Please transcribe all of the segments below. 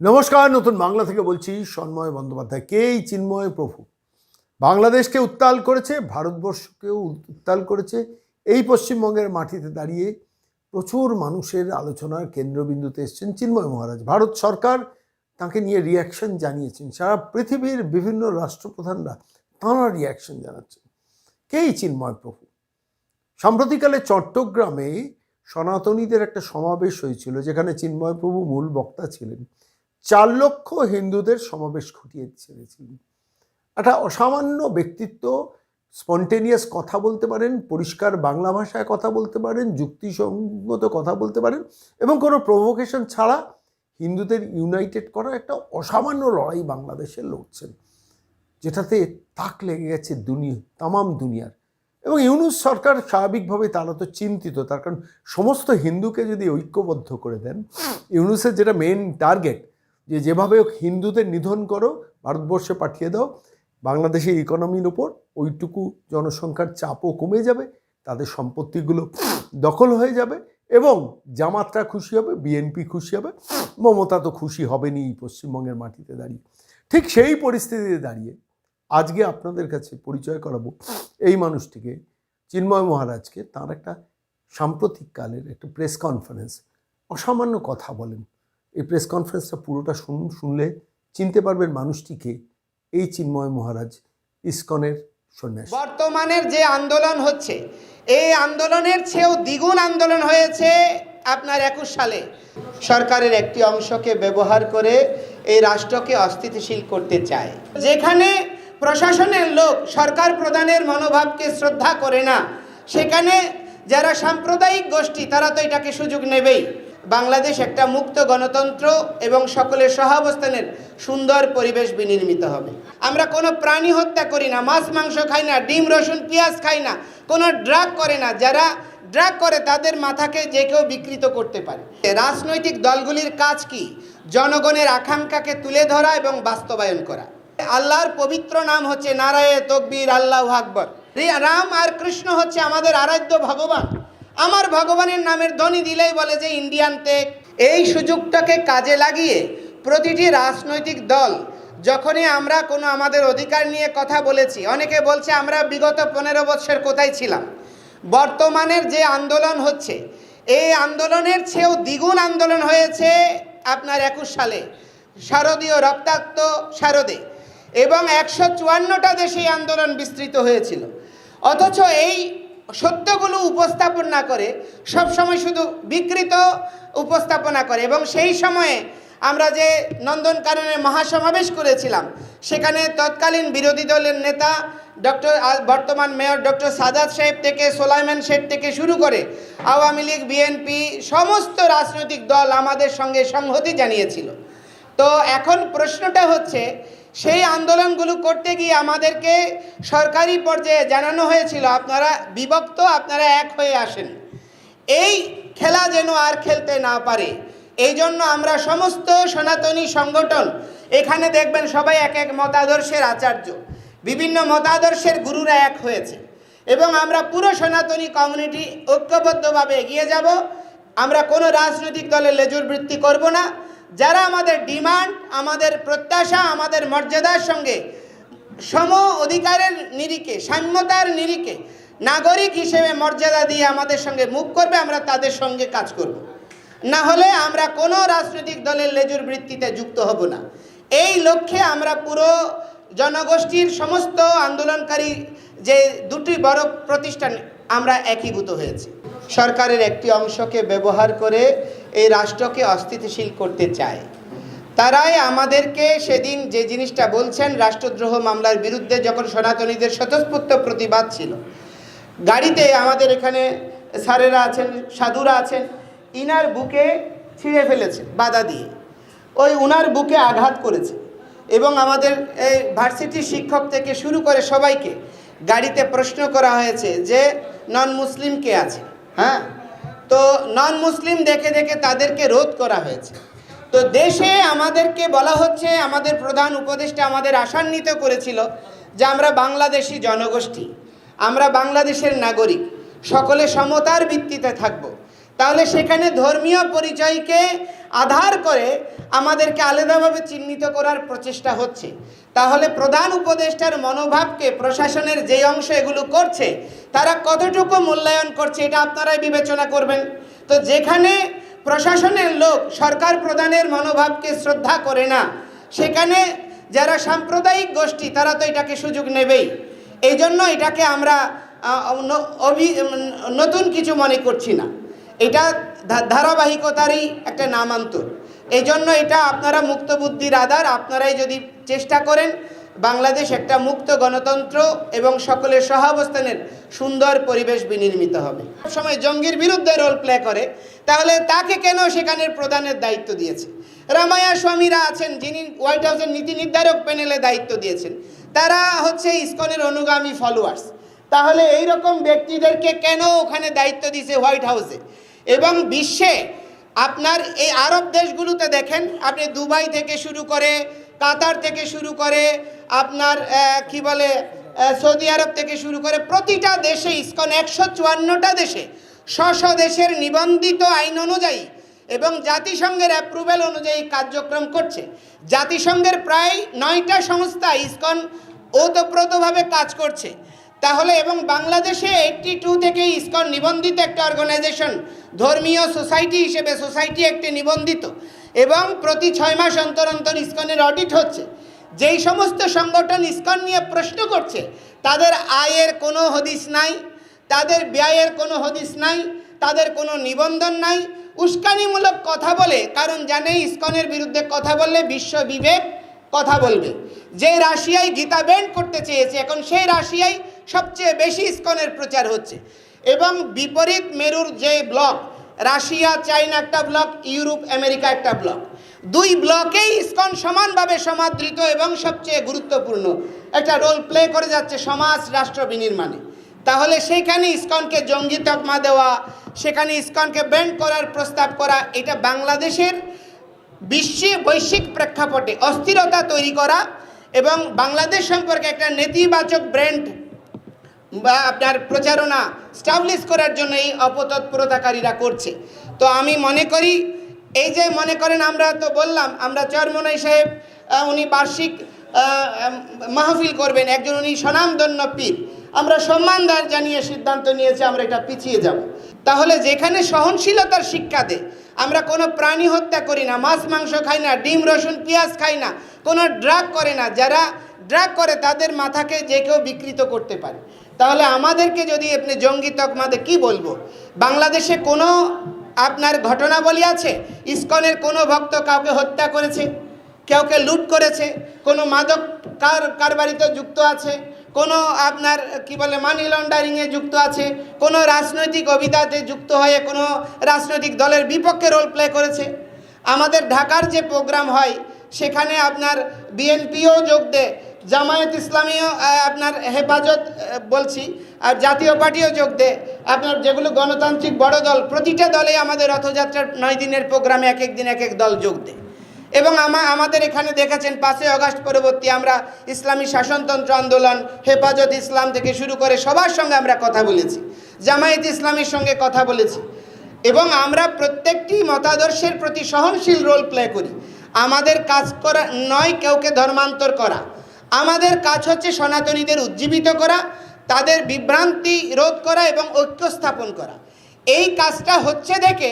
নমস্কার, নতুন বাংলা থেকে বলছি সন্ময় বন্দ্যোপাধ্যায়। কেই চিন্ময় প্রভু? বাংলাদেশকে উত্তাল করেছে, ভারতবর্ষকেও উত্তাল করেছে, এই পশ্চিমবঙ্গের মাটিতে দাঁড়িয়ে প্রচুর মানুষের আলোচনার কেন্দ্রবিন্দুতে এসেছেন চিন্ময় মহারাজ। ভারত সরকার তাকে নিয়ে রিয়াকশন জানিয়েছেন। সারা পৃথিবীর বিভিন্ন রাষ্ট্রপ্রধানরা তাঁরা রিয়াকশন জানাচ্ছেন। কেই চিন্ময় প্রভু? সাম্প্রতিককালে চট্টগ্রামে সনাতনীদের একটা সমাবেশ হয়েছিল, যেখানে চিন্ময় প্রভু মূল বক্তা ছিলেন। চার লক্ষ হিন্দুদের সমাবেশ ঘটিয়ে ছেড়েছিলেন। একটা অসামান্য ব্যক্তিত্ব স্পন্টেনিয়াস কথা বলতে পারেন, পরিষ্কার বাংলা ভাষায় কথা বলতে পারেন, যুক্তিসঙ্গত কথা বলতে পারেন এবং কোনো প্রভোকেশন ছাড়া হিন্দুদের ইউনাইটেড করার একটা অসামান্য লড়াই বাংলাদেশে লড়ছেন, যেটাতে তাক লেগে গেছে দুনিয়া, তামাম দুনিয়ার। এবং ইউনুস সরকার স্বাভাবিকভাবে তারা তো চিন্তিত, তার কারণ সমস্ত হিন্দুকে যদি ঐক্যবদ্ধ করে দেন, ইউনুসের যেটা মেন টার্গেট যে যেভাবে হিন্দুদের নিধন করো, ভারতবর্ষে পাঠিয়ে দাও, বাংলাদেশের ইকোনমির ওপর ওইটুকু জনসংখ্যার চাপও কমে যাবে, তাদের সম্পত্তিগুলো দখল হয়ে যাবে এবং জামাতরা খুশি হবে বিএনপি খুশি হবে, মমতা তো খুশি হবেনি পশ্চিমবঙ্গের মাটিতে দাঁড়িয়ে। ঠিক সেই পরিস্থিতিতে দাঁড়িয়ে আজকে আপনাদের কাছে পরিচয় করাবো এই মানুষটিকে, চিন্ময় মহারাজকে, তার একটা সাম্প্রতিককালের একটা প্রেস কনফারেন্স অসামান্য কথা বলেন। এই প্রেস কনফারেন্সটা পুরোটা শুনুন শুনলে চিনতে পারবেন মানুষটিকে এই চিন্ময় মহারাজ ইস্কনের সন্ন্যাসী। বর্তমানের যে আন্দোলন হচ্ছে, এই আন্দোলনের চেয়েও দ্বিগুণ আন্দোলন হয়েছে আপনার একুশ সালে। সরকারের একটি অংশকে ব্যবহার করে এই রাষ্ট্রকে অস্থিতিশীল করতে চায়। যেখানে প্রশাসনের লোক সরকার প্রধানের মনোভাবকে শ্রদ্ধা করে না, সেখানে যারা সাম্প্রদায়িক গোষ্ঠী, তারা তো এটাকে সুযোগ নেবেই। বাংলাদেশ একটা মুক্ত গণতন্ত্র এবং সকলের সহাবস্থানের সুন্দর পরিবেশ বিনির্মিত হবে। আমরা কোনো প্রাণী হত্যা করি না, মাছ, মাংস খাই না, ডিম, রসুন, পেঁয়াজ খাই না। কোনো ড্রাগ করে না, যারা ড্রাগ করে তাদের মাথাকে যে কেউ বিকৃত করতে পারে। রাজনৈতিক দলগুলির কাজ কি? জনগণের আকাঙ্ক্ষাকে তুলে ধরা এবং বাস্তবায়ন করা। আল্লাহর পবিত্র নাম হচ্ছে নারায়ে তকবীর, আল্লাহ আকবর। রাম আর কৃষ্ণ হচ্ছে আমাদের আরাধ্য ভগবান। আমার ভগবানের নামের ধ্বনি দিলেই বলে যে ইন্ডিয়ান টেক। এই সুযোগটাকে কাজে লাগিয়ে প্রতিটি রাজনৈতিক দল, যখনই আমরা কোনো আমাদের অধিকার নিয়ে কথা বলেছি, অনেকে বলছে আমরা বিগত পনেরো বছর কোথায় ছিলাম? বর্তমানের যে আন্দোলন হচ্ছে, এই আন্দোলনের চেয়েও দ্বিগুণ আন্দোলন হয়েছে আপনার একুশ সালে। শারদীয় রক্তাক্ত শারদে। এবং একশো চুয়ান্নটা দেশে আন্দোলন বিস্তৃত হয়েছিল। অথচ এই সত্যগুলো উপস্থাপন না করে সবসময় শুধু বিকৃত উপস্থাপনা করে। এবং সেই সময়ে আমরা যে নন্দনকাননে মহাসমাবেশ করেছিলাম, সেখানে তৎকালীন বিরোধী দলের নেতা ডক্টর বর্তমান মেয়র ডক্টর সাদাত সাহেব থেকে, সোলাইমান শেখ থেকে শুরু করে আওয়ামী লীগ, বিএনপি, সমস্ত রাজনৈতিক দল আমাদের সঙ্গে সংহতি জানিয়েছিল। তো এখন প্রশ্নটা হচ্ছে সেই আন্দোলনগুলো করতে গিয়ে আমাদেরকে সরকারি পর্যায়ে জানানো হয়েছিল, আপনারা বিভক্ত, আপনারা এক হয়ে আসেন। এই খেলা যেন আর খেলতে না পারে, এই জন্য আমরা সমস্ত সনাতনী সংগঠন, এখানে দেখবেন সবাই এক এক মতাদর্শের আচার্য, বিভিন্ন মতাদর্শের গুরুরা এক হয়েছে। এবং আমরা পুরো সনাতনী কমিউনিটি ঐক্যবদ্ধভাবে এগিয়ে যাব, আমরা কোনো রাজনৈতিক দলের লেজুর বৃত্তি করব না যারা আমাদের ডিমান্ড, আমাদের প্রত্যাশা, আমাদের মর্যাদার সঙ্গে সম অধিকারের নিরিখে, সাম্যতার নিরিখে নাগরিক হিসেবে মর্যাদা দিয়ে আমাদের সঙ্গে মুখ করবে, আমরা তাদের সঙ্গে কাজ করব। না হলে আমরা কোনো রাজনৈতিক দলের লেজুর বৃত্তিতে যুক্ত হব না। এই লক্ষ্যে আমরা পুরো জনগোষ্ঠীর সমস্ত আন্দোলনকারী যে দুটি বড় প্রতিষ্ঠান, আমরা একীভূত হয়েছি। সরকারের একটি অংশকে ব্যবহার করে এই রাষ্ট্রকে অস্থিতিশীল করতে চায়। তারাই আমাদেরকে সেদিন যে জিনিসটা বলছেন, রাষ্ট্রদ্রোহ মামলার বিরুদ্ধে যখন সনাতনীদের স্বতঃস্ফূর্ত প্রতিবাদ ছিল, গাড়িতে আমাদের এখানে স্যারেরা আছেন, সাধুরা আছেন, ইনার বুকে ছিঁড়ে ফেলেছে, বাধা দিয়ে। ওই উনার বুকে আঘাত করেছে এবং আমাদের এই ভার্সিটির শিক্ষক থেকে শুরু করে সবাইকে গাড়িতে প্রশ্ন করা হয়েছে যে নন মুসলিম কে আছে? হ্যাঁ? তো নন মুসলিম দেখে দেখে তাদেরকে রোধ করা হয়েছে। তো দেশে আমাদেরকে বলা হচ্ছে, আমাদের প্রধান উপদেষ্টা আমাদের আশান্বিত করেছিল যে আমরা বাংলাদেশি জনগোষ্ঠী, আমরা বাংলাদেশের নাগরিক, সকলে সমতার ভিত্তিতে থাকব। তাহলে সেখানে ধর্মীয় পরিচয়কে আধার করে আমাদেরকে আলাদাভাবে চিহ্নিত করার প্রচেষ্টা হচ্ছে। তাহলে প্রধান উপদেষ্টার মনোভাবকে প্রশাসনের যে অংশ এগুলো করছে, তারা কতটুকু মূল্যায়ন করছে এটা আপনারাই বিবেচনা করবেন। তো যেখানে প্রশাসনের লোক সরকার প্রধানের মনোভাবকে শ্রদ্ধা করে না, সেখানে যারা সাম্প্রদায়িক গোষ্ঠী তারা তো এটাকে সুযোগ নেবেই। এই জন্য এটাকে আমরা নতুন কিছু মনে করছি না। এটা ধারাবাহিকতারই একটা নামান্তর। এই জন্য এটা আপনারা মুক্ত বুদ্ধির আধার, আপনারাই যদি চেষ্টা করেন বাংলাদেশ একটা মুক্ত গণতন্ত্র এবং সকলের সহাবস্থানের সুন্দর পরিবেশ বিনির্মিত হবে। সময় জঙ্গির বিরুদ্ধে রোল প্লে করে, তাহলে তাকে কেন সেখানের প্রধানের দায়িত্ব দিয়েছে? রামায়া স্বামীরা আছেন, যিনি হোয়াইট হাউসের নীতি নির্ধারক প্যানেলে দায়িত্ব দিয়েছেন। তারা হচ্ছে ইসকনের অনুগামী ফলোয়ার্স তাহলে এই রকম ব্যক্তিদেরকে কেন ওখানে দায়িত্ব দিয়েছে হোয়াইট হাউসে এবং বিশ্বে আপনার এই আরব দেশগুলোতে দেখেন, আপনি দুবাই থেকে শুরু করে কাতার থেকে শুরু করে আপনার কি বলে সৌদি আরব থেকে শুরু করে প্রতিটা দেশে, ইসকন একশো চুয়ান্নটা দেশে স্ব দেশের নিবন্ধিত আইন অনুযায়ী এবং জাতিসংঘের অ্যাপ্রুভেল অনুযায়ী কার্যক্রম করছে। জাতিসংঘের প্রায় নয়টা সংস্থা ইসকন ওতপ্রোতভাবে কাজ করছে। তাহলে এবং বাংলাদেশে এইটটি টু থেকে ইসকন নিবন্ধিত একটা অর্গানাইজেশন ধর্মীয় সোসাইটি হিসেবে সোসাইটি একটি নিবন্ধিত এবং প্রতি ছয় মাস অন্তর অন্তর ইস্কনের অডিট হচ্ছে। যেই সমস্ত সংগঠন ইস্কন নিয়ে প্রশ্ন করছে, তাদের আয়ের কোনো হদিস নাই, তাদের ব্যয়ের কোনো হদিস নাই, তাদের কোনো নিবন্ধন নাই। উস্কানিমূলক কথা বলে, কারণ জানে ইস্কনের বিরুদ্ধে কথা বললে বিশ্ব বিবেক কথা বলবে। যে রাশিয়ায় গীতা ব্যান্ড করতে চেয়েছে, এখন সেই রাশিয়ায় সবচেয়ে বেশি ইস্কনের প্রচার হচ্ছে। এবং বিপরীত মেরুর যে ব্লক, রাশিয়া, চাইনা একটা ব্লক, ইউরোপ, আমেরিকা একটা ব্লক। দুই ব্লকেই ইস্কন সমানভাবে সমাদৃত এবং সবচেয়ে গুরুত্বপূর্ণ। একটা রোল প্লে করে যাচ্ছে সমাজ, রাষ্ট্র বিনির্মাণে। তাহলে সেইখানে ইস্কনকে জঙ্গি তকমা দেওয়া, সেখানে ইস্কনকে ব্যান্ড করার প্রস্তাব করা, এটা বাংলাদেশের বিশ্বে বৈশ্বিক প্রেক্ষাপটে অস্থিরতা তৈরি করা এবং বাংলাদেশ সম্পর্কে একটা নেতিবাচক ব্র্যান্ড বা আপনার প্রচারণা স্টাবলিশ করার জন্য এই অপতৎপরতাকারীরা করছে। তো আমি মনে করি, এই যে মনে করেন আমরা তো বললাম, আমরা চরমনাই সাহেব উনি বার্ষিক মাহফিল করবেন, একজন উনি স্বনামধন্য পীর। আমরা সম্মান দান জানিয়ে সিদ্ধান্ত নিয়েছি, আমরা এটা পিছিয়ে যাব। তাহলে যেখানে সহনশীলতার শিক্ষা দেয়, আমরা কোনো প্রাণী হত্যা করি না, মাছ, মাংস খাই না, ডিম, রসুন, পেঁয়াজ খাই না, কোনো ড্রাগ করে না। যারা ড্রাগ করে, তাদের মাথাকে যে কেউ বিকৃত করতে পারে। তাহলে আমাদেরকে যদি আপনি জঙ্গি তকমাতে কি বলব? বাংলাদেশে কোনো আপনার ঘটনাবলী আছে? ইসকনের কোনো ভক্ত কাউকে হত্যা করেছে? কাউকে লুট করেছে? কোনো মাদক কার কারবারিতে যুক্ত আছে? কোনো আপনার, কি বলে মানি লন্ডারিংয়ে যুক্ত আছে? কোনো রাজনৈতিক অভিদাতে যুক্ত হয়ে কোনো রাজনৈতিক দলের বিপক্ষে রোল প্লে করেছে? আমাদের ঢাকার যে প্রোগ্রাম হয়, সেখানে আপনার বিএনপিও যোগ দেয়। জামায়াত ইসলামীও আপনার হেফাজত বলছি। আর জাতীয় পার্টিও যোগ দেয় আপনার যেগুলো গণতান্ত্রিক বড় দল, প্রতিটা দলে আমাদের রথযাত্রার নয় দিনের প্রোগ্রামে এক এক দিন এক এক দল যোগ দেয় এবং আমা, আমাদের এখানে দেখেছেন, পাঁচই আগস্ট পরবর্তী আমরা ইসলামী শাসনতন্ত্র আন্দোলন, হেফাজত ইসলাম থেকে শুরু করে সবার সঙ্গে আমরা কথা বলেছি। জামায়াত ইসলামীর সঙ্গে কথা বলেছি। এবং আমরা প্রত্যেকটি মতাদর্শের প্রতি সহনশীল রোল প্লে করি। আমাদের কাজ করা নয় কেউকে ধর্মান্তর করা। আমাদের কাজ হচ্ছে সনাতনীদের উজ্জীবিত করা, তাদের বিভ্রান্তি রোধ করা এবং ঐক্য স্থাপন করা। এই কাজটা হচ্ছে দেখে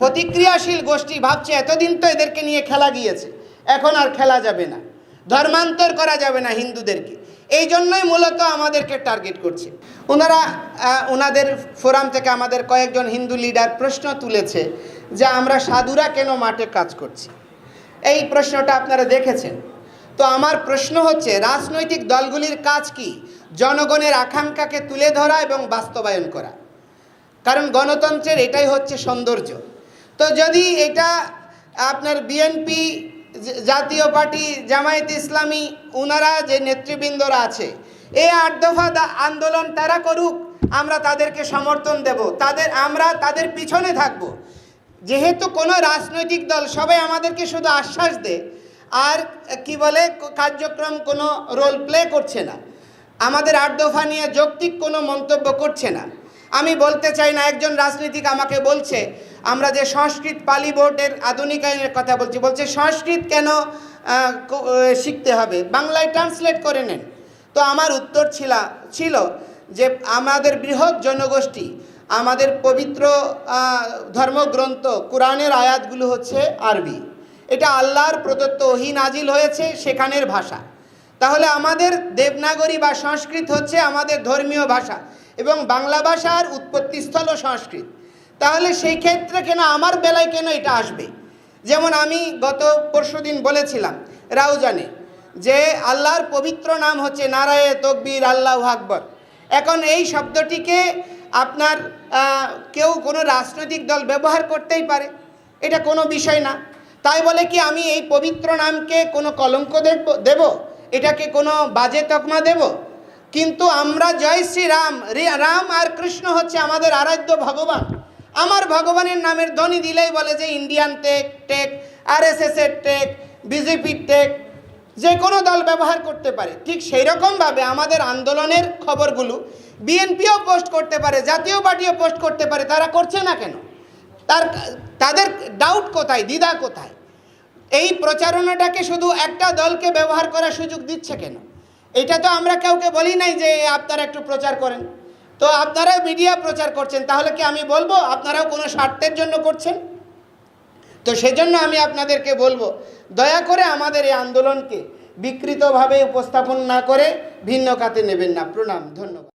প্রতিক্রিয়াশীল গোষ্ঠী ভাবছে, এতদিন তো এদেরকে নিয়ে খেলা গিয়েছে, এখন আর খেলা যাবে না। ধর্মান্তর করা যাবে না হিন্দুদেরকে। এই জন্যই মূলত আমাদেরকে টার্গেট করছে। ওনারা ওনাদের ফোরাম থেকে আমাদের কয়েকজন হিন্দু লিডার প্রশ্ন তুলেছে যে, আমরা সাধুরা কেন মাঠে কাজ করছি? এই প্রশ্নটা আপনারা দেখেছেন। তো আমার প্রশ্ন হচ্ছে, রাজনৈতিক দলগুলির কাজ কি? জনগণের আকাঙ্ক্ষাকে তুলে ধরা এবং বাস্তবায়ন করা। কারণ গণতন্ত্রের এটাই হচ্ছে সৌন্দর্য। তো যদি এটা আপনার বিএনপি জাতীয় পার্টি, জামায়াত ইসলামী ওনারা যে নেতৃবৃন্দরা আছে, এই আট দফা আন্দোলন তারা করুক, আমরা তাদেরকে সমর্থন দেব। তাদের, আমরা তাদের পিছনে থাকব। যেহেতু কোনো রাজনৈতিক দল সবাই আমাদেরকে শুধু আশ্বাস দেয় আর কি বলে কার্যক্রম কোনো রোল প্লে করছে না। আমাদের আট দফা নিয়ে যৌক্তিক কোনো মন্তব্য করছে না। আমি বলতে চাই না, একজন রাজনীতিক আমাকে বলছে, আমরা যে সংস্কৃত পালি বোর্ডের আধুনিকায়নের কথা বলছি, বলছে সংস্কৃত কেন শিখতে হবে? বাংলায় ট্রান্সলেট করে নেন। তো আমার উত্তর ছিল ছিল যে আমাদের বৃহৎ জনগোষ্ঠী, আমাদের পবিত্র ধর্মগ্রন্থ, কোরআনের আয়াতগুলো হচ্ছে আরবি। এটা আল্লাহর প্রদত্ত ওহি নাজিল হয়েছে সেখানের ভাষা। তাহলে আমাদের দেবনাগরী বা সংস্কৃত হচ্ছে আমাদের ধর্মীয় ভাষা এবং বাংলা ভাষার উৎপত্তিস্থল ও সংস্কৃত। তাহলে সেই ক্ষেত্রে কেন আমার বেলায় কেন এটা আসবে? যেমন আমি গত পরশুদিন বলেছিলাম রাউজানে যে আল্লাহর পবিত্র নাম হচ্ছে নারায়ে তকবীর আল্লাহ আকবর। এখন এই শব্দটিকে আপনার কেউ কোনো রাজনৈতিক দল ব্যবহার করতেই পারে। এটা কোনো বিষয় না। তাই বলে কি আমি এই পবিত্র নামকে কোনো কলঙ্ক দেব এটাকে কোনো বাজে তকমা দেব? কিন্তু আমরা জয় শ্রী রাম রাম আর কৃষ্ণ হচ্ছে আমাদের আরাধ্য ভগবান। আমার ভগবানের নামের ধ্বনি দিলেই বলে যে Indian tech tech R S এর টেক বিজেপির টেক, যে কোনো দল ব্যবহার করতে পারে। ঠিক সেই রকমভাবে আমাদের আন্দোলনের খবরগুলো বিএনপিও পোস্ট করতে পারে, জাতীয় পার্টিও পোস্ট করতে পারে, তারা করছে না কেন? তার, তাদের ডাউট কোথায়, দ্বিধা কোথায়? এই প্রচারণাটাকে শুধু একটা দলকে ব্যবহার করার সুযোগ দিচ্ছে কেন? এটা তো আমরা কাউকে বলি নাই যে আপনারা একটু প্রচার করেন। তো আপনারা মিডিয়া প্রচার করছেন, তাহলে কি আমি বলব? আপনারাও কোনো স্বার্থের জন্য করছেন? তো সেজন্য আমি আপনাদেরকে বলব, দয়া করে আমাদের এই আন্দোলনকে বিকৃতভাবে উপস্থাপন না করে ভিন্ন খাতে নেবেন না। প্রণাম, ধন্যবাদ।